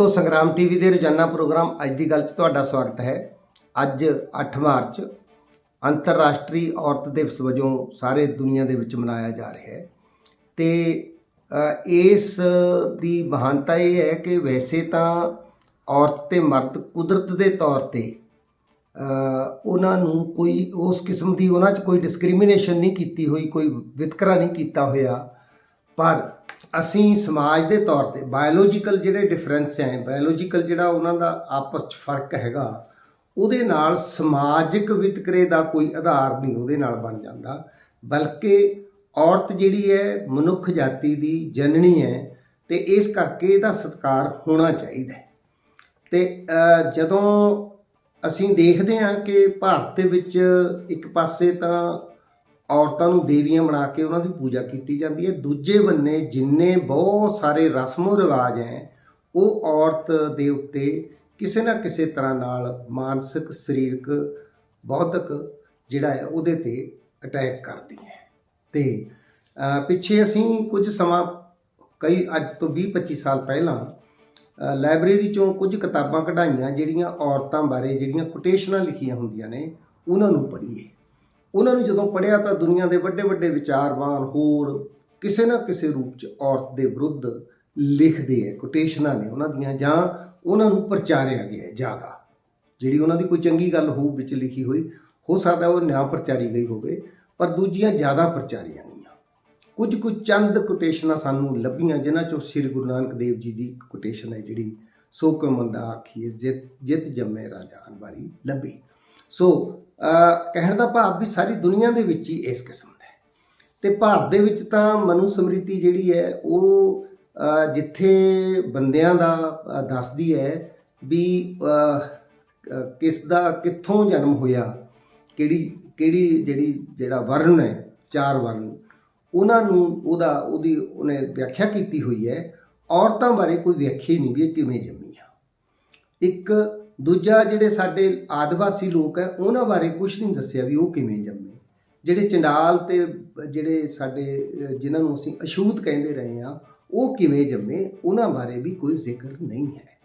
ਦੋਸਤੋ, ਸੰਗਰਾਮ ਟੀਵੀ ਦੇ ਰੋਜ਼ਾਨਾ ਪ੍ਰੋਗਰਾਮ ਅੱਜ ਦੀ ਗੱਲ 'ਚ ਤੁਹਾਡਾ ਸਵਾਗਤ ਹੈ। ਅੱਜ 8 ਮਾਰਚ, ਅੰਤਰਰਾਸ਼ਟਰੀ ਔਰਤ ਦਿਵਸ ਵਜੋਂ ਸਾਰੇ ਦੁਨੀਆ ਦੇ ਵਿੱਚ ਮਨਾਇਆ ਜਾ ਰਿਹਾ ਹੈ। ਤੇ ਇਸ ਦੀ ਮਹਾਨਤਾ ਇਹ ਹੈ ਕਿ ਵੈਸੇ ਤਾਂ ਔਰਤ ਤੇ ਮਰਦ ਕੁਦਰਤ ਦੇ ਤੌਰ ਤੇ ਉਹਨਾਂ ਨੂੰ ਕੋਈ ਉਸ ਕਿਸਮ ਦੀ ਉਹਨਾਂ 'ਚ ਕੋਈ ਡਿਸਕ੍ਰਿਮੀਨੇਸ਼ਨ ਨਹੀਂ ਕੀਤੀ ਹੋਈ, ਕੋਈ ਵਿਤਕਰਾ ਨਹੀਂ ਕੀਤਾ ਹੋਇਆ। ਪਰ ਅਸੀਂ ਸਮਾਜ ਦੇ ਤੌਰ ਤੇ ਬਾਇਓਲੋਜੀਕਲ ਜਿਹੜੇ ਡਿਫਰੈਂਸ ਹੈ ਬਾਇਓਲੋਜੀਕਲ ਜਿਹੜਾ ਉਹਨਾਂ ਦਾ ਆਪਸ 'ਚ ਫ਼ਰਕ ਹੈਗਾ, ਉਹਦੇ ਨਾਲ ਸਮਾਜਿਕ ਵਿਤਕਰੇ ਦਾ ਕੋਈ ਆਧਾਰ ਨਹੀਂ ਉਹਦੇ ਨਾਲ ਬਣ ਜਾਂਦਾ। ਬਲਕਿ ਔਰਤ ਜਿਹੜੀ ਹੈ, ਮਨੁੱਖ ਜਾਤੀ ਦੀ ਜਨਨੀ ਹੈ ਤੇ ਇਸ ਕਰਕੇ ਇਹਦਾ ਸਤਿਕਾਰ ਹੋਣਾ ਚਾਹੀਦਾ ਹੈ। ਤੇ ਜਦੋਂ ਅਸੀਂ ਦੇਖਦੇ ਹਾਂ ਕਿ ਭਾਰਤ ਦੇ ਵਿੱਚ ਇੱਕ ਪਾਸੇ ਤਾਂ ਔਰਤਾਂ ਨੂੰ ਦੇਵੀਆਂ ਬਣਾ ਕੇ ਉਹਨਾਂ ਦੀ ਪੂਜਾ ਕੀਤੀ ਜਾਂਦੀ ਹੈ। ਦੂਜੇ ਬੰਨੇ ਜਿੰਨੇ ਬਹੁਤ ਸਾਰੇ ਰਸਮੋ ਰਿਵਾਜ ਹੈ, ਉਹ ਔਰਤ ਦੇ ਉੱਤੇ ਕਿਸੇ ਨਾ ਕਿਸੇ ਤਰ੍ਹਾਂ ਨਾਲ ਮਾਨਸਿਕ, ਸਰੀਰਕ ਬੌਧਿਕ ਜਿਹੜਾ ਹੈ, ਉਹਦੇ ਤੇ ਅਟੈਕ ਕਰਦੀ ਹੈ। ਤੇ ਪਿੱਛੇ ਅਸੀਂ ਕੁਝ ਸਮਾਂ, ਕਈ ਅੱਜ ਤੋਂ 20-25 ਸਾਲ ਪਹਿਲਾਂ ਲਾਇਬ੍ਰੇਰੀ ਚੋਂ ਕੁਝ ਕਿਤਾਬਾਂ ਕਢਾਈਆਂ ਜਿਹੜੀਆਂ ਔਰਤਾਂ ਬਾਰੇ ਜਿਹੜੀਆਂ ਕੋਟੇਸ਼ਨਾਂ ਲਿਖੀਆਂ ਹੁੰਦੀਆਂ ਨੇ, ਉਹਨਾਂ ਨੂੰ ਪੜ੍ਹੀਏ। ਉਹਨਾਂ ਨੂੰ ਜਦੋਂ ਪੜ੍ਹਿਆ ਤਾਂ ਦੁਨੀਆ ਦੇ ਵੱਡੇ ਵੱਡੇ ਵਿਚਾਰਵਾਨ ਹੋਰ ਕਿਸੇ ਨਾ ਕਿਸੇ ਰੂਪ ਚ ਔਰਤ ਦੇ ਵਿਰੁੱਧ ਲਿਖਦੇ ਹੈ ਕੋਟੇਸ਼ਨਾਂ ਨੇ ਉਹਨਾਂ ਦੀਆਂ ਜਾਂ ਉਹਨਾਂ ਨੂੰ ਪ੍ਰਚਾਰਿਆ ਗਿਆ ਹੈ ਜ਼ਿਆਦਾ। ਜਿਹੜੀ ਉਹਨਾਂ ਦੀ ਕੋਈ ਚੰਗੀ ਗੱਲ ਹੋਊ ਵਿੱਚ ਲਿਖੀ ਹੋਈ, ਹੋ ਸਕਦਾ ਉਹ ਨਿਆਂ ਪ੍ਰਚਾਰੀ ਗਈ ਹੋਵੇ, ਪਰ ਦੂਜੀਆਂ ਜ਼ਿਆਦਾ ਪ੍ਰਚਾਰੀਆਂ ਗਈਆਂ। ਕੁਝ ਕੁ ਚੰਦ ਕੋਟੇਸ਼ਨਾਂ ਸਾਨੂੰ ਲੱਭੀਆਂ, ਜਿਨ੍ਹਾਂ ਚੋਂ ਸ੍ਰੀ ਗੁਰੂ ਨਾਨਕ ਦੇਵ ਜੀ ਦੀ ਇੱਕ ਕੋਟੇਸ਼ਨ ਹੈ ਜਿਹੜੀ ਸੋ ਕੋ ਮੰਦਾ ਆਖੀਏ ਜਿਤ ਜਿਤ ਜੰਮੇ ਰਾਜਾਨ ਵਾਲੀ ਲੱਭੀ। ਸੋ ਕਹਿਣ ਦਾ ਭਾਵ ਵੀ ਸਾਰੀ ਦੁਨੀਆ ਦੇ ਵਿੱਚ ਹੀ ਇਸ ਕਿਸਮ ਦਾ ਹੈ। ਤੇ ਭਾਰਤ ਦੇ ਵਿੱਚ ਤਾਂ ਮਨੂ ਸਮ੍ਰਿਤੀ ਜਿਹੜੀ ਹੈ ਉਹ ਜਿੱਥੇ ਬੰਦਿਆਂ ਦਾ ਦੱਸਦੀ ਹੈ ਵੀ ਕਿਸ ਦਾ ਕਿੱਥੋਂ ਜਨਮ ਹੋਇਆ, ਕਿਹੜੀ ਕਿਹੜੀ ਜਿਹੜੀ, ਜਿਹੜਾ ਵਰਣ ਹੈ, ਚਾਰ ਵਰਣ, ਉਹਨਾਂ ਨੂੰ ਉਹਦਾ, ਉਹਦੀ ਉਹਨੇ ਵਿਆਖਿਆ ਕੀਤੀ ਹੋਈ ਹੈ। ਔਰਤਾਂ ਬਾਰੇ ਕੋਈ ਵਿਆਖਿਆ ਹੀ ਨਹੀਂ ਵੀ ਇਹ ਕਿਵੇਂ ਜੰਮੀਆਂ। ਇੱਕ ਦੂਜਾ ਜਿਹੜੇ ਸਾਡੇ ਆਦਿਵਾਸੀ ਲੋਕ ਹੈ ਉਹਨਾਂ ਬਾਰੇ ਕੁਝ ਨਹੀਂ ਦੱਸਿਆ ਵੀ ਉਹ ਕਿਵੇਂ ਜੰਮੇ। ਜਿਹੜੇ ਚੰਡਾਲ ਤੇ ਜਿਹੜੇ ਸਾਡੇ ਅਹ, ਜਿਨ੍ਹਾਂ ਨੂੰ ਅਸੀਂ ਅਛੂਤ ਕਹਿੰਦੇ ਰਹੇ ਆ ਉਹ ਕਿਵੇਂ ਜੰਮੇ ਉਹਨਾਂ ਬਾਰੇ ਵੀ ਕੋਈ ਜ਼ਿਕਰ ਨਹੀਂ ਹੈ।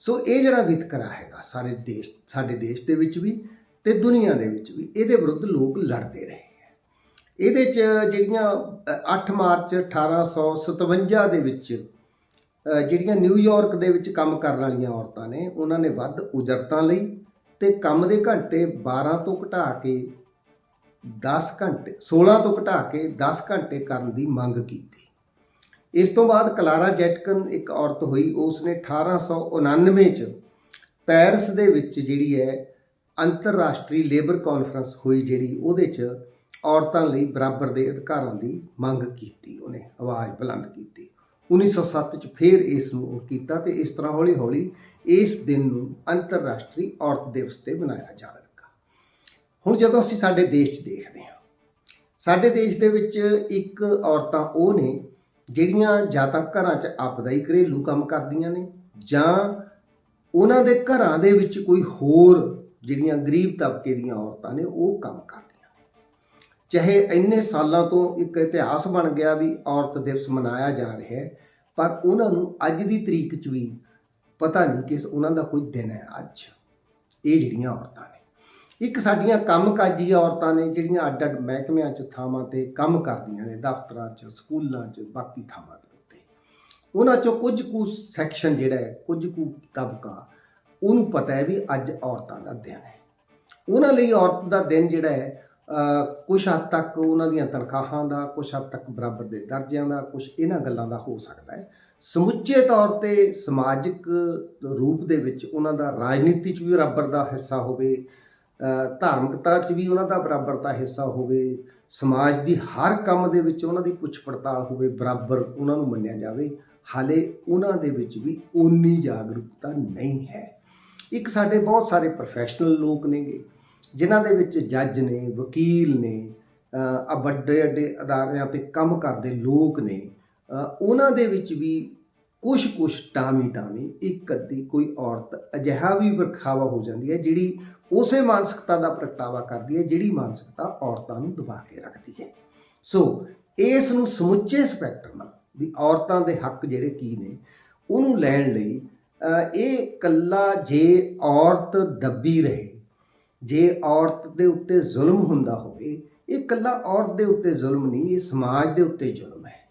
ਸੋ ਇਹ ਜਿਹੜਾ ਵਿਤਕਰਾ ਹੈਗਾ ਸਾਰੇ ਦੇਸ਼ ਸਾਡੇ ਦੇਸ਼ ਦੇ ਵਿੱਚ ਵੀ ਤੇ ਦੁਨੀਆ ਦੇ ਵਿੱਚ ਵੀ ਇਹਦੇ ਵਿਰੁੱਧ ਲੋਕ ਲੜਦੇ ਰਹੇ ਇਹਦੇ ਚ ਜਿਹੜੀਆਂ ਅ, 8 ਮਾਰਚ 1857 ਦੇ ਵਿੱਚ ਜਿਹੜੀਆਂ ਨਿਊਯਾਰਕ ਦੇ ਵਿੱਚ ਕੰਮ ਕਰਨ ਵਾਲੀਆਂ ਔਰਤਾਂ ਨੇ, ਉਹਨਾਂ ਨੇ ਵੱਧ ਉਜਰਤਾਂ ਲਈ ਤੇ ਕੰਮ ਦੇ ਘੰਟੇ 12 ਤੋਂ ਘਟਾ ਕੇ 10 ਘੰਟੇ 16 ਤੋਂ ਘਟਾ ਕੇ 10 ਘੰਟੇ ਕਰਨ ਦੀ ਮੰਗ ਕੀਤੀ। ਇਸ ਤੋਂ ਬਾਅਦ ਕਲਾਰਾ ਜੈਟਕਨ ਇੱਕ ਔਰਤ ਹੋਈ ਉਸ ਨੇ 1899 ਚ ਪੈਰਿਸ ਦੇ ਵਿੱਚ ਜਿਹੜੀ ਹੈ ਅੰਤਰਰਾਸ਼ਟਰੀ ਲੇਬਰ ਕਾਨਫਰੰਸ ਹੋਈ, ਜਿਹੜੀ ਉਹਦੇ ਚ ਔਰਤਾਂ ਲਈ ਬਰਾਬਰ ਦੇ ਅਧਿਕਾਰਾਂ ਦੀ ਮੰਗ ਕੀਤੀ, ਉਹਨੇ, ਆਵਾਜ਼ ਬੁਲੰਦ ਕੀਤੀ। 1907 ਚ ਫਿਰ ਇਸ ਨੂੰ ਉਹ ਕੀਤਾ ਤੇ ਇਸ ਤਰ੍ਹਾਂ ਹੌਲੀ ਹੌਲੀ ਇਸ ਦਿਨ ਨੂੰ ਅੰਤਰਰਾਸ਼ਟਰੀ ਔਰਤ ਦਿਵਸ ਤੇ ਮਨਾਇਆ ਜਾਣ ਲੱਗਾ। ਹੁਣ ਜਦੋਂ ਅਸੀਂ ਸਾਡੇ ਦੇਸ਼ 'ਚ ਦੇਖਦੇ ਹਾਂ, ਸਾਡੇ ਦੇਸ਼ ਦੇ ਵਿੱਚ ਇੱਕ ਔਰਤਾਂ ਉਹ ਨੇ ਜਿਹੜੀਆਂ ਜਾਂ ਤਾਂ ਘਰਾਂ 'ਚ ਆਪਦਾ ਹੀ ਘਰੇਲੂ ਕੰਮ ਕਰਦੀਆਂ ਨੇ ਜਾਂ ਉਹਨਾਂ ਦੇ ਘਰਾਂ ਦੇ ਵਿੱਚ ਕੋਈ ਹੋਰ ਜਿਹੜੀਆਂ ਗਰੀਬ ਤਬਕੇ ਦੀਆਂ ਔਰਤਾਂ ਨੇ ਉਹ ਕੰਮ ਕਰਦੀਆਂ ਚਾਹੇ ਇੰਨੇ ਸਾਲਾਂ ਤੋਂ ਇੱਕ ਇਤਿਹਾਸ ਬਣ ਗਿਆ ਵੀ ਔਰਤ ਦਿਵਸ ਮਨਾਇਆ ਜਾ ਰਿਹਾ ਹੈ, ਪਰ ਉਹਨਾਂ ਨੂੰ ਅੱਜ ਦੀ ਤਰੀਕ 'ਚ ਵੀ ਪਤਾ ਨਹੀਂ ਕਿ ਉਹਨਾਂ ਦਾ ਕੋਈ ਦਿਨ ਹੈ ਅੱਜ। ਇਹ ਜਿਹੜੀਆਂ ਔਰਤਾਂ ਨੇ, ਇੱਕ ਸਾਡੀਆਂ ਕੰਮਕਾਜੀ ਔਰਤਾਂ ਨੇ ਜਿਹੜੀਆਂ ਅੱਡ ਅੱਡ ਮਹਿਕਮਿਆਂ 'ਚ ਥਾਵਾਂ ਤੇ ਕੰਮ ਕਰਦੀਆਂ ਨੇ, ਦਫ਼ਤਰਾਂ 'ਚ, ਸਕੂਲਾਂ 'ਚ, ਬਾਕੀ ਥਾਵਾਂ ਦੇ ਉੱਤੇ। ਉਹਨਾਂ 'ਚੋਂ ਕੁਝ ਕੁ ਸੈਕਸ਼ਨ ਜਿਹੜਾ ਹੈ, ਕੁਝ ਕੁ ਤਬਕਾ ਉਹਨੂੰ ਪਤਾ ਹੈ ਵੀ ਅੱਜ ਔਰਤਾਂ ਦਾ ਦਿਨ ਹੈ। ਉਹਨਾਂ ਲਈ ਔਰਤ ਦਾ ਦਿਨ ਜਿਹੜਾ ਹੈ ਅ, ਕੁਛ ਹੱਦ ਤੱਕ ਉਹਨਾਂ ਦੀਆਂ ਤਨਖਾਹਾਂ ਦਾ ਕੁਛ ਹੱਦ ਤੱਕ ਬਰਾਬਰ ਦੇ ਦਰਜਿਆਂ ਦਾ ਕੁਛ ਇਹਨਾਂ ਗੱਲਾਂ ਦਾ ਹੋ ਸਕਦਾ ਹੈ। ਸਮੁੱਚੇ ਤੌਰ ਤੇ ਸਮਾਜਿਕ ਰੂਪ ਦੇ ਵਿੱਚ ਉਹਨਾਂ ਦਾ ਰਾਜਨੀਤੀ 'ਚ ਵੀ ਬਰਾਬਰ ਦਾ ਹਿੱਸਾ ਹੋਵੇ ਧਾਰਮਿਕਤਾ 'ਚ ਵੀ ਉਹਨਾਂ ਦਾ ਬਰਾਬਰ ਦਾ ਹਿੱਸਾ ਹੋਵੇ ਸਮਾਜ ਦੀ ਹਰ ਕੰਮ ਦੇ ਵਿੱਚ ਉਹਨਾਂ ਦੀ ਪੁੱਛ ਪੜਤਾਲ ਹੋਵੇ ਬਰਾਬਰ ਉਹਨਾਂ ਨੂੰ ਮੰਨਿਆ ਜਾਵੇ ਹਾਲੇ ਉਹਨਾਂ ਦੇ ਵਿੱਚ ਵੀ ਓਨੀ ਜਾਗਰੂਕਤਾ ਨਹੀਂ ਹੈ। ਇੱਕ ਸਾਡੇ ਬਹੁਤ ਸਾਰੇ ਪ੍ਰੋਫੈਸ਼ਨਲ ਲੋਕ ਨੇਗੇ ਜਿਨ੍ਹਾਂ ਦੇ ਵਿੱਚ ਜੱਜ ਨੇ, ਵਕੀਲ ਨੇ ਆ ਵੱਡੇ ਵੱਡੇ ਅਦਾਰਿਆਂ ਤੇ ਕੰਮ ਕਰਦੇ ਲੋਕ ਨੇ ਉਹਨਾਂ ਦੇ ਵਿੱਚ ਵੀ ਕੁਛ ਕੁਛ ਟਾਮੀ ਟਾਮੀ ਇੱਕ ਅੱਧੀ ਕੋਈ ਔਰਤ ਅਜਿਹਾ ਵੀ ਵਰਖਾਵਾ ਹੋ ਜਾਂਦੀ ਹੈ ਜਿਹੜੀ ਉਸੇ ਮਾਨਸਿਕਤਾ ਦਾ ਪ੍ਰਗਟਾਵਾ ਕਰਦੀ ਹੈ ਜਿਹੜੀ ਮਾਨਸਿਕਤਾ ਔਰਤਾਂ ਨੂੰ ਦਬਾ ਕੇ ਰੱਖਦੀ ਹੈ। ਸੋ ਇਸ ਨੂੰ ਸਮੁੱਚੇ ਸਪੈਕਟਰਮ ਨਾਲ ਵੀ ਔਰਤਾਂ ਦੇ ਹੱਕ ਜਿਹੜੇ ਕੀ ਨੇ, ਉਹਨੂੰ ਲੈਣ ਲਈ ਇਹ ਕੱਲਾ ਜੇ ਔਰਤ ਦੱਬੀ ਰਹੇ ਜੇ ਔਰਤ ਦੇ ਉੱਤੇ ਜ਼ੁਲਮ ਹੁੰਦਾ ਹੋਵੇ, ਇਹ ਇਕੱਲਾ ਔਰਤ ਦੇ ਉੱਤੇ ਜ਼ੁਲਮ ਨਹੀਂ, ਇਹ ਸਮਾਜ ਦੇ ਉੱਤੇ ਜ਼ੁਲਮ ਹੈ।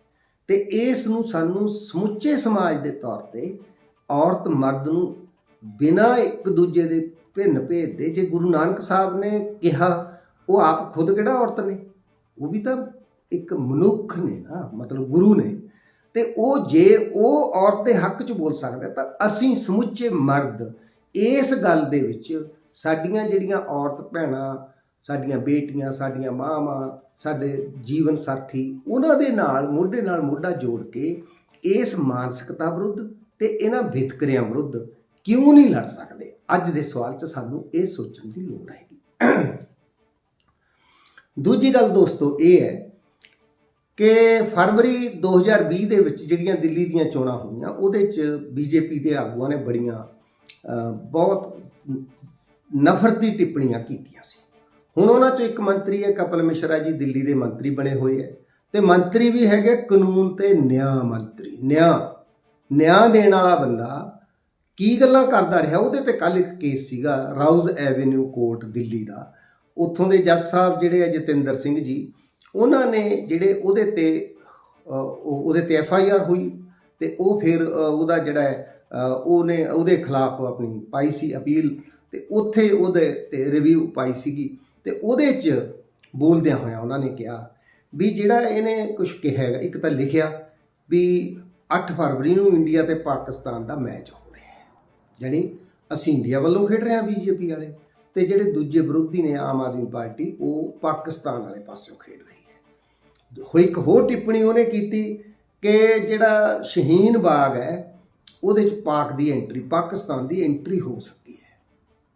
ਤੇ ਇਸ ਨੂੰ ਸਾਨੂੰ ਸਮੁੱਚੇ ਸਮਾਜ ਦੇ ਤੌਰ ਤੇ ਔਰਤ ਮਰਦ ਨੂੰ ਬਿਨਾਂ ਇੱਕ ਦੂਜੇ ਦੇ ਭਿੰਨ ਭੇਦ ਦੇ, ਜੇ ਗੁਰੂ ਨਾਨਕ ਸਾਹਿਬ ਨੇ ਕਿਹਾ, ਉਹ ਆਪ ਖੁਦ ਕਿਹੜਾ ਔਰਤ ਨੇ? ਉਹ ਵੀ ਤਾਂ ਇੱਕ ਮਨੁੱਖ ਨੇ ਨਾ, ਮਤਲਬ ਗੁਰੂ ਨੇ। ਤੇ ਉਹ ਜੇ ਉਹ ਔਰਤ ਦੇ ਹੱਕ 'ਚ ਬੋਲ ਸਕਦਾ, ਤਾਂ ਅਸੀਂ ਸਮੁੱਚੇ ਮਰਦ ਇਸ ਗੱਲ ਦੇ ਵਿੱਚ ਸਾਡੀਆਂ ਜਿਹੜੀਆਂ ਔਰਤ ਭੈਣਾਂ, ਸਾਡੀਆਂ ਬੇਟੀਆਂ, ਸਾਡੀਆਂ ਮਾਵਾਂ, ਸਾਡੇ ਜੀਵਨ ਸਾਥੀ, ਉਹਨਾਂ ਦੇ ਨਾਲ, ਮੋਢੇ ਨਾਲ ਮੋਢਾ ਜੋੜ ਕੇ ਇਸ ਮਾਨਸਿਕਤਾ ਵਿਰੁੱਧ ਤੇ ਇਹਨਾਂ ਵਿਤਕਰਿਆਂ ਵਿਰੁੱਧ ਕਿਉਂ ਨਹੀਂ ਲੜ ਸਕਦੇ? ਅੱਜ ਦੇ ਸਵਾਲ 'ਚ ਸਾਨੂੰ ਇਹ ਸੋਚਣ ਦੀ ਲੋੜ ਹੈਗੀ। ਦੂਜੀ ਗੱਲ ਦੋਸਤੋ ਇਹ ਹੈ ਕਿ ਫਰਵਰੀ 2020 ਦੇ ਵਿੱਚ ਜਿਹੜੀਆਂ ਦਿੱਲੀ ਦੀਆਂ ਚੋਣਾਂ ਹੋਈਆਂ, ਉਹਦੇ 'ਚ ਬੀਜੇਪੀ ਦੇ ਆਗੂਆਂ ਨੇ ਬੜੀਆਂ ਬਹੁਤ ਨਫ਼ਰਤੀ ਟਿੱਪਣੀਆਂ ਕੀਤੀਆਂ ਸੀ। ਹੁਣ ਉਹਨਾਂ 'ਚੋਂ ਇੱਕ ਮੰਤਰੀ ਹੈ, ਕਪਲ ਮਿਸ਼ਰਾ ਜੀ, ਦਿੱਲੀ ਦੇ ਮੰਤਰੀ ਬਣੇ ਹੋਏ ਹੈ। ਤੇ ਮੰਤਰੀ ਵੀ ਹੈਗੇ ਕਾਨੂੰਨ ਤੇ ਨਿਆਂ ਮੰਤਰੀ, ਨਿਆਂ। ਨਿਆਂ ਦੇਣ ਵਾਲਾ ਬੰਦਾ ਕੀ ਗੱਲਾਂ ਕਰਦਾ ਰਿਹਾ? ਉਹਦੇ ਤੇ ਕੱਲ ਇੱਕ ਕੇਸ ਸੀਗਾ ਰਾਉਜ਼ ਐਵੇਨਿਊ ਕੋਰਟ ਦਿੱਲੀ ਦਾ। ਉੱਥੋਂ ਦੇ ਜੱਜ ਸਾਹਿਬ ਜਿਹੜੇ ਆ, ਜਤਿੰਦਰ ਸਿੰਘ ਜੀ, ਉਹਨਾਂ ਨੇ ਜਿਹੜੇ ਉਹਦੇ ਤੇ ਉਹ- ਉਹਦੇ ਤੇ ਐਫ ਆਈ ਆਰ ਹੋਈ ਤੇ ਉਹ ਫਿਰ ਉਹਦਾ ਜਿਹੜਾ ਉਹਨੇ ਉਹਦੇ ਖਿਲਾਫ ਆਪਣੀ ਪਾਈ ਸੀ ਅਪੀਲ। ਤੇ ਉੱਥੇ ਉਹਦੇ ਤੇ ਰਿਵਿਊ ਪਾਈ ਸੀਗੀ। ਤੇ ਉਹਦੇ 'ਚ ਬੋਲਦਿਆਂ ਹੋਇਆ ਉਹਨਾਂ ਨੇ ਕਿਹਾ ਵੀ ਜਿਹੜਾ ਇਹਨੇ ਕੁਝ ਕਿਹਾ ਹੈਗਾ, ਇੱਕ ਤਾਂ ਲਿਖਿਆ ਵੀ 8 ਫਰਵਰੀ ਨੂੰ ਇੰਡੀਆ ਤੇ ਪਾਕਿਸਤਾਨ ਦਾ ਮੈਚ ਹੋ ਰਿਹਾ ਹੈ। ਜਾਣੀ ਅਸੀਂ ਇੰਡੀਆ ਵੱਲੋਂ ਖੇਡ ਰਹੇ ਹਾਂ ਬੀਜੇਪੀ ਵਾਲੇ ਤੇ ਜਿਹੜੇ ਦੂਜੇ ਵਿਰੋਧੀ ਨੇ ਆਮ ਆਦਮੀ ਪਾਰਟੀ, ਉਹ ਪਾਕਿਸਤਾਨ ਵਾਲੇ ਪਾਸਿਓਂ ਖੇਡ ਰਹੀ ਹੈ। ਹੋਈ ਇੱਕ ਹੋਰ ਟਿੱਪਣੀ ਉਹਨੇ ਕੀਤੀ ਕਿ ਜਿਹੜਾ ਸ਼ਹੀਨ ਬਾਗ ਹੈ, ਉਹਦੇ ਚ ਪਾਕ ਦੀ ਐਂਟਰੀ ਪਾਕਿਸਤਾਨ ਦੀ ਐਂਟਰੀ ਹੋ ਸਕਦੀ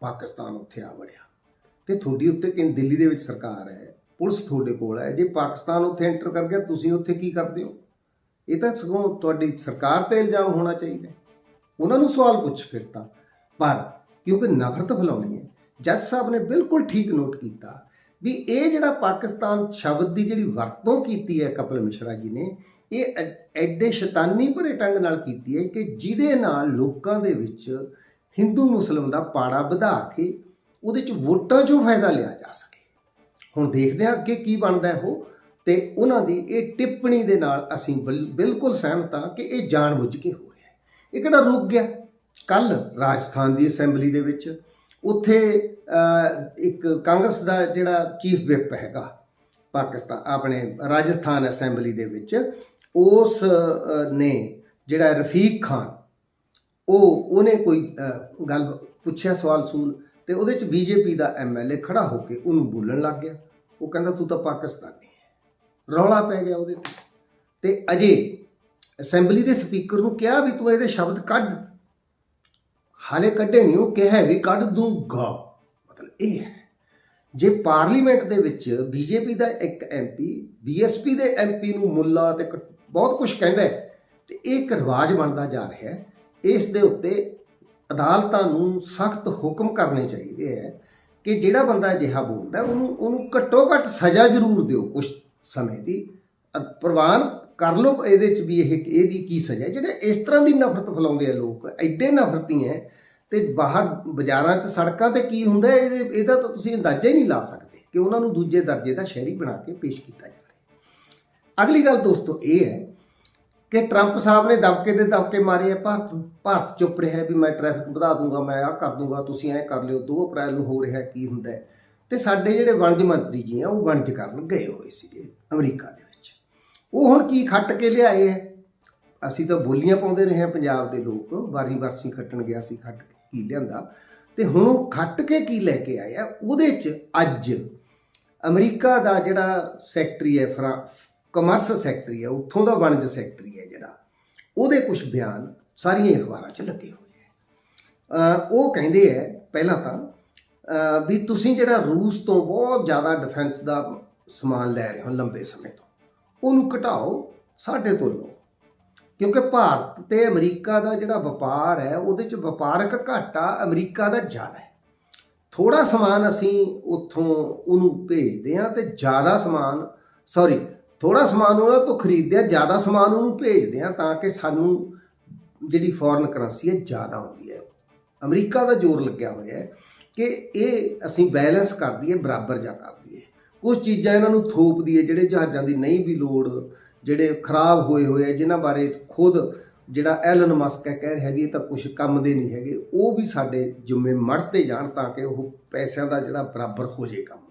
ਪਾਕਿਸਤਾਨ ਉੱਥੇ ਆ ਵੜਿਆ। ਤੇ ਤੁਹਾਡੀ ਉੱਤੇ ਕਿ ਦਿੱਲੀ ਦੇ ਵਿੱਚ ਸਰਕਾਰ ਹੈ, ਪੁਲਿਸ ਤੁਹਾਡੇ ਕੋਲ ਹੈ, ਜੇ ਪਾਕਿਸਤਾਨ ਉੱਥੇ ਐਂਟਰ ਕਰ ਗਿਆ, ਤੁਸੀਂ ਉੱਥੇ ਕੀ ਕਰਦੇ ਹੋ? ਇਹ ਤਾਂ ਸਗੋਂ ਤੁਹਾਡੀ ਸਰਕਾਰ ਤੇ ਇਲਜ਼ਾਮ ਹੋਣਾ ਚਾਹੀਦਾ ਉਹਨਾਂ ਨੂੰ ਸਵਾਲ ਪੁੱਛ ਫਿਰ ਤਾਂ। ਪਰ ਕਿਉਂਕਿ ਨਫ਼ਰਤ ਫੈਲਾਉਣੀ ਹੈ, ਜੱਜ ਸਾਹਿਬ ਨੇ ਬਿਲਕੁਲ ਠੀਕ ਨੋਟ ਕੀਤਾ ਵੀ ਇਹ ਜਿਹੜਾ ਪਾਕਿਸਤਾਨ ਸ਼ਬਦ ਦੀ ਜਿਹੜੀ ਵਰਤੋਂ ਕੀਤੀ ਹੈ ਕਪਿਲ ਮਿਸ਼ਰਾ ਜੀ ਨੇ, ਇਹ ਐਡੇ ਸ਼ੈਤਾਨੀ ਭਰੇ ਢੰਗ ਨਾਲ ਕੀਤੀ ਹੈ ਕਿ ਜਿਹਦੇ ਨਾਲ ਲੋਕਾਂ ਦੇ ਵਿੱਚ ਹਿੰਦੂ ਮੁਸਲਮ ਦਾ ਪਾੜਾ ਵਧਾ ਕੇ ਉਹਦੇ ਚ ਵੋਟਾਂ ਚੋਂ ਫਾਇਦਾ ਲਿਆ ਜਾ ਸਕੇ। ਹੁਣ ਦੇਖਦੇ ਹਾਂ ਅੱਗੇ ਕੀ ਬਣਦਾ ਉਹ ਤੇ ਉਹਨਾਂ ਦੀ ਇਹ ਟਿੱਪਣੀ ਦੇ ਨਾਲ ਅਸੀਂ ਬਿਲ- ਬਿਲਕੁਲ ਸਹਿਮਤ ਹਾਂ ਕਿ ਇਹ ਜਾਣਬੁੱਝ ਕੇ ਹੋ ਰਿਹਾ ਹੈ। ਇਹ ਕਿਹੜਾ ਰੁਕ ਗਿਆ? ਕੱਲ ਰਾਜਸਥਾਨ ਦੀ ਅਸੈਂਬਲੀ ਦੇ ਵਿੱਚ ਉੱਥੇ ਇੱਕ ਕਾਂਗਰਸ ਦਾ ਜਿਹੜਾ ਚੀਫ ਵਿਪ ਹੈਗਾ ਪਾਕਿਸਤਾਨ, ਆਪਣੇ ਰਾਜਸਥਾਨ ਅਸੈਂਬਲੀ ਦੇ ਵਿੱਚ, ਉਸ ਨੇ ਜਿਹੜਾ ਰਫੀਕ ਖਾਨ ਉਹ, ਉਹਨੇ ਕੋਈ ਗੱਲ ਪੁੱਛਿਆ ਸਵਾਲ ਸੂਲ ਤੇ ਉਹਦੇ ਚ ਬੀਜੇਪੀ ਦਾ ਐਮਐਲਏ ਖੜਾ ਹੋ ਕੇ ਉਹਨੂੰ ਬੋਲਣ ਲੱਗ ਗਿਆ। ਉਹ ਕਹਿੰਦਾ, ਤੂੰ ਤਾਂ ਪਾਕਿਸਤਾਨੀ ਹੈ। ਰੌਲਾ ਪੈ ਗਿਆ ਉਹਦੇ ਤੇ। ਤੇ ਅਜੇ ਅਸੈਂਬਲੀ ਦੇ ਸਪੀਕਰ ਨੂੰ ਕਿਹਾ ਵੀ ਤੂੰ ਇਹਦੇ ਸ਼ਬਦ ਕੱਢ। ਹਾਲੇ ਕੱਢੇ ਨਹੀਂ ਉਹ ਕਿਹਾ ਵੀ ਕੱਢ ਦੂੰਗਾ ਮਤਲਬ ਇਹ ਹੈ। ਜੇ ਪਾਰਲੀਮੈਂਟ ਦੇ ਵਿੱਚ ਬੀਜੇਪੀ ਦਾ ਇੱਕ ਐਮਪੀ ਬੀਐਸਪੀ ਦੇ ਐਮਪੀ ਨੂੰ ਮੁੱਲਾ ਤੇ ਕ- ਬਹੁਤ ਕੁਝ ਕਹਿੰਦਾ ਹੈ ਤੇ ਇਹ ਇੱਕ ਰਿਵਾਜ ਬਣਦਾ ਜਾ ਰਿਹਾ ਹੈ ਇਸ ਦੇ ਉੱਤੇ ਅਦਾਲਤਾਂ ਨੂੰ ਸਖਤ ਹੁਕਮ ਕਰਨੇ ਚਾਹੀਦੇ ਹੈ ਕਿ ਜਿਹੜਾ ਬੰਦਾ ਅਜਿਹਾ ਬੋਲਦਾ ਉਹਨੂੰ ਉਹਨੂੰ ਘੱਟੋ ਘੱਟ ਸਜ਼ਾ ਜ਼ਰੂਰ ਦਿਓ ਕੁਝ ਸਮੇਂ ਦੀ। ਪ੍ਰਵਾਨ ਕਰ ਲਓ ਇਹਦੇ ਚ ਵੀ ਇਹ, ਇਹਦੀ ਕੀ ਸਜ਼ਾ ਜਿਹੜੇ ਇਸ ਤਰ੍ਹਾਂ ਦੀ ਨਫ਼ਰਤ ਫੈਲਾਉਂਦੇ ਆ ਲੋਕ, ਐਡੇ ਨਫ਼ਰਤੀ ਹੈ ਤੇ ਬਾਹਰ ਬਾਜ਼ਾਰਾਂ 'ਚ ਸੜਕਾਂ ਤੇ ਕੀ ਹੁੰਦਾ ਇਹਦੇ, ਇਹਦਾ ਤਾਂ ਤੁਸੀਂ ਅੰਦਾਜ਼ਾ ਹੀ ਨਹੀਂ ਲਾ ਸਕਦੇ ਕਿ ਉਹਨਾਂ ਨੂੰ ਦੂਜੇ ਦਰਜੇ ਦਾ ਸ਼ਹਿਰੀ ਬਣਾ ਕੇ ਪੇਸ਼ ਕੀਤਾ ਜਾ ਰਿਹਾ ਅਗਲੀ ਗੱਲ ਦੋਸਤੋ ਇਹ ਹੈ ਕਿ ਟਰੰਪ ਸਾਹਿਬ ਨੇ ਦਬਕੇ ਦੇ ਦਬਕੇ ਮਾਰੇ ਆ, ਭਾਰਤ ਨੂੰ, ਭਾਰਤ ਚੁੱਪ ਰਿਹਾ ਵੀ ਮੈਂ ਟ੍ਰੈਫਿਕ ਵਧਾ ਦੂੰਗਾ, ਮੈਂ ਆਹ ਕਰ ਦੂੰਗਾ, ਤੁਸੀਂ ਐਂ ਕਰ ਲਿਓ 2 ਅਪ੍ਰੈਲ ਨੂੰ ਹੋ ਰਿਹਾ ਕੀ ਹੁੰਦਾ ਹੈ। ਤੇ ਸਾਡੇ ਜਿਹੜੇ ਵਣਜ ਮੰਤਰੀ ਜੀ ਆ, ਉਹ ਵਣਜ ਕਰਨ ਗਏ ਹੋਏ ਸੀਗੇ ਅਮਰੀਕਾ ਦੇ ਵਿੱਚ। ਉਹ ਹੁਣ ਕੀ ਖੱਟ ਕੇ ਲਿਆਏ ਹੈ? ਅਸੀਂ ਤਾਂ ਬੋਲੀਆਂ ਪਾਉਂਦੇ ਰਹੇ ਹਾਂ ਪੰਜਾਬ ਦੇ ਲੋਕ, ਵਾਰੀ ਵਰਸੀ ਖੱਟਣ ਗਿਆ ਸੀ, ਖੱਟ ਕੇ ਕੀ ਲਿਆਂਦਾ? ਤੇ ਹੁਣ ਉਹ ਖੱਟ ਕੇ ਕੀ ਲੈ ਕੇ ਆਏ ਆ ਉਹਦੇ ਚ ਅੱਜ ਅਮਰੀਕਾ ਦਾ ਜਿਹੜਾ ਸੈਕਟਰੀ ਹੈ, ਫਰਾ ਕਮਰਸ ਸੈਕਟਰੀ ਹੈ ਉੱਥੋਂ ਦਾ ਵਣਜ ਸੈਕਟਰੀ ਹੈ ਜਿਹੜਾ, ਉਹਦੇ ਕੁਝ ਬਿਆਨ ਸਾਰੀਆਂ ਅਖਬਾਰਾਂ 'ਚ ਲੱਗੇ ਹੋਏ ਹੈ ਉਹ ਕਹਿੰਦੇ ਹੈ ਪਹਿਲਾਂ ਤਾਂ ਵੀ ਤੁਸੀਂ ਜਿਹੜਾ ਰੂਸ ਤੋਂ ਬਹੁਤ ਜ਼ਿਆਦਾ ਡਿਫੈਂਸ ਦਾ ਸਮਾਨ ਲੈ ਰਹੇ ਹੋ ਲੰਬੇ ਸਮੇਂ ਤੋਂ, ਉਹਨੂੰ ਘਟਾਓ, ਸਾਡੇ ਤੋਂ ਲਓ। ਕਿਉਂਕਿ ਭਾਰਤ ਤੇ ਅਮਰੀਕਾ ਦਾ ਜਿਹੜਾ ਵਪਾਰ ਹੈ, ਉਹਦੇ 'ਚ ਵਪਾਰਕ ਘਾਟਾ ਅਮਰੀਕਾ ਦਾ ਜ਼ਿਆਦਾ ਹੈ। ਥੋੜਾ ਸਮਾਨ ਅਸੀਂ ਉੱਥੋਂ ਉਹਨੂੰ ਭੇਜਦੇ ਹਾਂ ਤੇ ਜ਼ਿਆਦਾ ਸਮਾਨ ਸੌਰੀ ਥੋੜਾ ਸਮਾਨ ਉਹਨਾਂ ਤੋਂ ਖਰੀਦਦੇ ਆ, ਜ਼ਿਆਦਾ ਸਮਾਨ ਉਹਨੂੰ ਭੇਜਦੇ ਆ ਤਾਂ ਕਿ ਸਾਨੂੰ ਜਿਹੜੀ ਫੋਰਨ ਕਰੰਸੀ ਹੈ ਜ਼ਿਆਦਾ ਆਉਂਦੀ ਹੈ। ਅਮਰੀਕਾ ਦਾ ਜ਼ੋਰ ਲੱਗਿਆ ਹੋਇਆ ਹੈ ਕਿ ਇਹ ਅਸੀਂ ਬੈਲੈਂਸ ਕਰ ਦਈਏ, ਬਰਾਬਰ ਜਾ ਕਰ ਦਈਏ। ਕੁਝ ਚੀਜ਼ਾਂ ਇਹਨਾਂ ਨੂੰ ਥੋਪ ਦਈਏ, ਜਿਹੜੇ ਜਹਾਜ਼ਾਂ ਦੀ ਨਹੀਂ ਵੀ ਲੋੜ, ਜਿਹੜੇ ਖਰਾਬ ਹੋਏ ਹੋਏ ਆ, ਜਿਨ੍ਹਾਂ ਬਾਰੇ ਖੁਦ ਜਿਹੜਾ ਐਲਨ ਮਸਕ ਹੈ, ਕਹਿ ਰਿਹਾ ਵੀ ਇਹ ਤਾਂ ਕੁਝ ਕੰਮ ਦੇ ਨਹੀਂ ਹੈਗੇ, ਉਹ ਵੀ ਸਾਡੇ ਜ਼ਿੰਮੇ ਮੜਤੇ ਜਾਣ ਤਾਂ ਕਿ ਉਹ ਪੈਸਿਆਂ ਦਾ ਜਿਹੜਾ ਬਰਾਬਰ ਹੋ ਜੇ ਕੰਮ।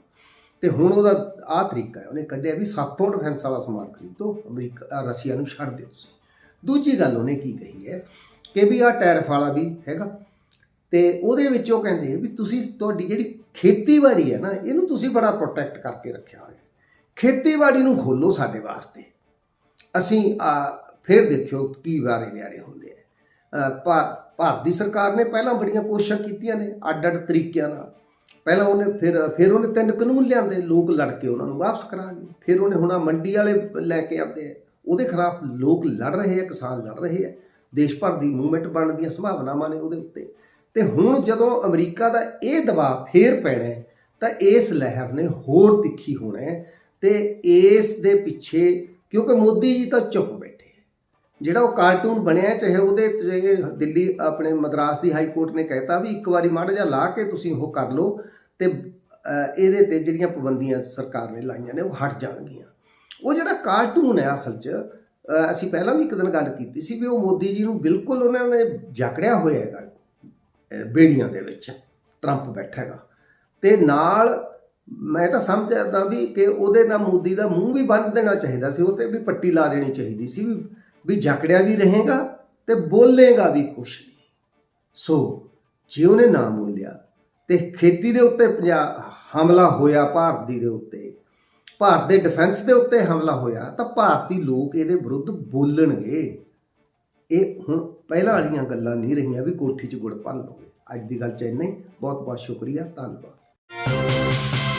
ਤੇ ਹੁਣ ਉਹਦਾ ਆਹ ਤਰੀਕਾ ਹੈ ਉਹਨੇ ਕੱਢਿਆ ਵੀ ਸਾਤੋਂ ਡਿਫੈਂਸ ਵਾਲਾ ਸਮਾਨ ਖਰੀਦੋ ਅਮਰੀਕਾ ਰਸ਼ੀਆ ਨੂੰ ਛੱਡ ਦਿਓ ਤੁਸੀਂ। ਦੂਜੀ ਗੱਲ ਉਹਨੇ ਕੀ ਕਹੀ ਹੈ ਕਿ ਵੀ ਆਹ ਟੈਰਫ ਵਾਲਾ ਵੀ ਹੈਗਾ। ਤੇ ਉਹਦੇ ਵਿੱਚ ਉਹ ਕਹਿੰਦੇ ਵੀ ਤੁਸੀਂ ਤੁਹਾਡੀ ਜਿਹੜੀ ਖੇਤੀਬਾੜੀ ਹੈ ਨਾ ਇਹਨੂੰ ਤੁਸੀਂ ਬੜਾ ਪ੍ਰੋਟੈਕਟ ਕਰਕੇ ਰੱਖਿਆ ਹੋਇਆ ਖੇਤੀਬਾੜੀ ਨੂੰ ਖੋਲੋ ਸਾਡੇ ਵਾਸਤੇ। ਅਸੀਂ ਆ ਫਿਰ ਦੇਖਿਓ ਕੀ ਵਾਰੇ ਨਿਆਰੇ ਹੁੰਦੇ ਆ। ਅ, ਭਾਰਤ ਦੀ ਸਰਕਾਰ ਨੇ ਪਹਿਲਾਂ ਬੜੀਆਂ ਕੋਸ਼ਿਸ਼ਾਂ ਕੀਤੀਆਂ ਨੇ ਅੱਡ ਅੱਡ ਤਰੀਕਿਆਂ ਨਾਲ। ਪਹਿਲਾਂ ਉਹਨੇ ਫਿਰ ਫਿਰ ਉਹਨੇ ਤਿੰਨ ਕਾਨੂੰਨ ਲਿਆਂਦੇ, ਲੋਕ ਲੜ ਕੇ ਉਹਨਾਂ ਨੂੰ ਵਾਪਸ ਕਰਾਂਗੇ ਫਿਰ ਉਹਨੇ ਹੁਣ ਮੰਡੀ ਵਾਲੇ ਲੈ ਕੇ ਆਉਂਦੇ ਆ ਉਹਦੇ ਖਿਲਾਫ ਲੋਕ ਲੜ ਰਹੇ ਆ, ਕਿਸਾਨ ਲੜ ਰਹੇ ਆ। ਦੇਸ਼ ਭਰ ਦੀ ਮੂਵਮੈਂਟ ਬਣਨ ਦੀਆਂ ਸੰਭਾਵਨਾਵਾਂ ਨੇ ਉਹਦੇ ਉੱਤੇ। ਤੇ ਹੁਣ ਜਦੋਂ ਅਮਰੀਕਾ ਦਾ ਇਹ ਦਬਾਅ ਫੇਰ ਪੈਣਾ ਤਾਂ ਇਸ ਲਹਿਰ ਨੇ ਹੋਰ ਤਿੱਖੀ ਹੋਣਾ ਹੈ। ਤੇ ਇਸ ਦੇ ਪਿੱਛੇ, ਕਿਉਂਕਿ ਮੋਦੀ ਜੀ ਤਾਂ ਚੁੱਪ ਜਿਹੜਾ ਉਹ ਕਾਰਟੂਨ ਬਣਿਆ ਚਾਹੇ ਉਹਦੇ ਤੇ ਦਿੱਲੀ ਆਪਣੇ ਮਦਰਾਸ ਦੀ ਹਾਈ ਕੋਰਟ ਨੇ ਕਹਿਤਾ ਵੀ ਇੱਕ ਵਾਰੀ ਮਾੜਾ ਜਿਹਾ ਲਾ ਕੇ ਤੁਸੀਂ ਉਹ ਕਰ ਲਓ ਤੇ ਇਹਦੇ ਤੇ ਜਿਹੜੀਆਂ ਪਾਬੰਦੀਆਂ ਸਰਕਾਰ ਨੇ ਲਾਈਆਂ ਨੇ ਉਹ ਹਟ ਜਾਣਗੀਆਂ। ਉਹ ਜਿਹੜਾ ਕਾਰਟੂਨ ਹੈ ਅਸਲ 'ਚ ਅਸੀਂ ਪਹਿਲਾਂ ਵੀ ਇੱਕ ਦਿਨ ਗੱਲ ਕੀਤੀ ਸੀ ਵੀ ਉਹ ਮੋਦੀ ਜੀ ਨੂੰ ਬਿਲਕੁਲ ਉਹਨਾਂ ਨੇ ਜਕੜਿਆ ਹੋਇਆ ਹੈਗਾ ਬੇੜੀਆਂ ਦੇ ਵਿੱਚ ਟਰੰਪ ਬੈਠਾ ਹੈਗਾ। ਤੇ ਨਾਲ ਮੈਂ ਤਾਂ ਸਮਝਦਾ ਵੀ ਕਿ ਉਹਦੇ ਨਾਲ ਮੋਦੀ ਦਾ ਮੂੰਹ ਵੀ ਬੰਦ ਦੇਣਾ ਚਾਹੀਦਾ ਸੀ, ਉਹ ਤੇ ਵੀ ਪੱਟੀ ਲਾ ਦੇਣੀ ਚਾਹੀਦੀ ਸੀ ਵੀ ਵੀ ਜਕੜਿਆ ਵੀ ਰਹੇਗਾ ਤੇ ਬੋਲੇਗਾ ਵੀ ਕੁਛ ਨਹੀਂ। ਸੋ ਜੇ ਉਹਨੇ ਨਾ ਬੋਲਿਆ ਤੇ ਖੇਤੀ ਦੇ ਉੱਤੇ ਪੰਜਾਬ ਹਮਲਾ ਹੋਇਆ ਭਾਰਤ ਦੀ ਦੇ ਉੱਤੇ, ਭਾਰਤ ਦੇ ਡਿਫੈਂਸ ਦੇ ਉੱਤੇ ਹਮਲਾ ਹੋਇਆ, ਤਾਂ ਭਾਰਤੀ ਲੋਕ ਇਹਦੇ ਵਿਰੁੱਧ ਬੋਲਣਗੇ। ਇਹ ਹੁਣ ਪਹਿਲਾਂ ਵਾਲੀਆਂ ਗੱਲਾਂ ਨਹੀਂ ਰਹੀਆਂ ਵੀ ਕੋਠੀ 'ਚ ਗੁੜ ਭੰਨ ਲਓਗੇ। ਅੱਜ ਦੀ ਗੱਲ ਚ ਇੰਨਾ ਹੀ। ਬਹੁਤ ਬਹੁਤ ਸ਼ੁਕਰੀਆ। ਧੰਨਵਾਦ।